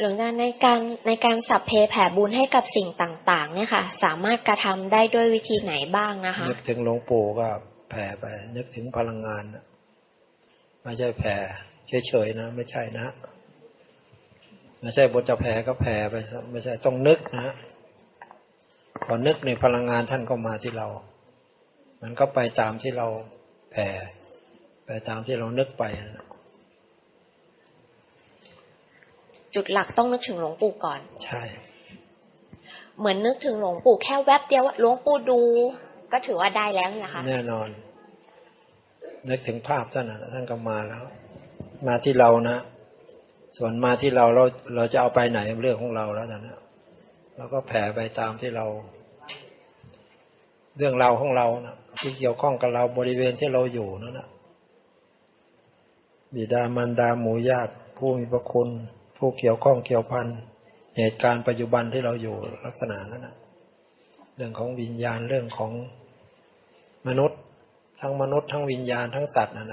หลวงตาในการในการสัพเพแผ่บุญให้กับสิ่งต่างๆ เนี่ยค่ะ สามารถกระทำได้ด้วยวิธีไหนบ้างนะคะนึกถึงหลวงปู่ก็แผ่ไป นึกถึงพลังงานไม่ใช่แผ่เฉยๆนะ ไม่ใช่นะไม่ใช่บทจะแผ่ก็แผ่ไปไม่ใช่ต้องนึกนะพอนึกในพลังงานท่านก็มาที่เรา มันก็ไปตามที่เราแผ่ไปตามที่เรานึกไปนะ จุดหลักต้องนึกถึงหลวงปู่ก่อน ใช่ เหมือนนึกถึงหลวงปู่แค่แวบเดียวว่าหลวงปู่ดู ก็ถือว่าได้แล้วนะคะ แน่นอน นึกถึงภาพท่านนะท่านก็มาแล้ว มาที่เรานะ ส่วนมาที่เราเราเราจะเอาไปไหนเรื่องของเราแล้วตอนนะเราก็แผ่ไปตามที่เรา เรื่องราวของเรานะที่เกี่ยวข้องกับเราบริเวณที่เราอยู่นั่นนะบิดามารดาหมู่ญาติผู้มีพระคุณ ผู้เกี่ยวข้องเกี่ยวพันเหตุการณ์ปัจจุบันที่เราอยู่ลักษณะนั้นนะเรื่องของวิญญาณเรื่องของมนุษย์ ทั้งมนุษย์ทั้งวิญญาณทั้งสัตว์นั่นนะ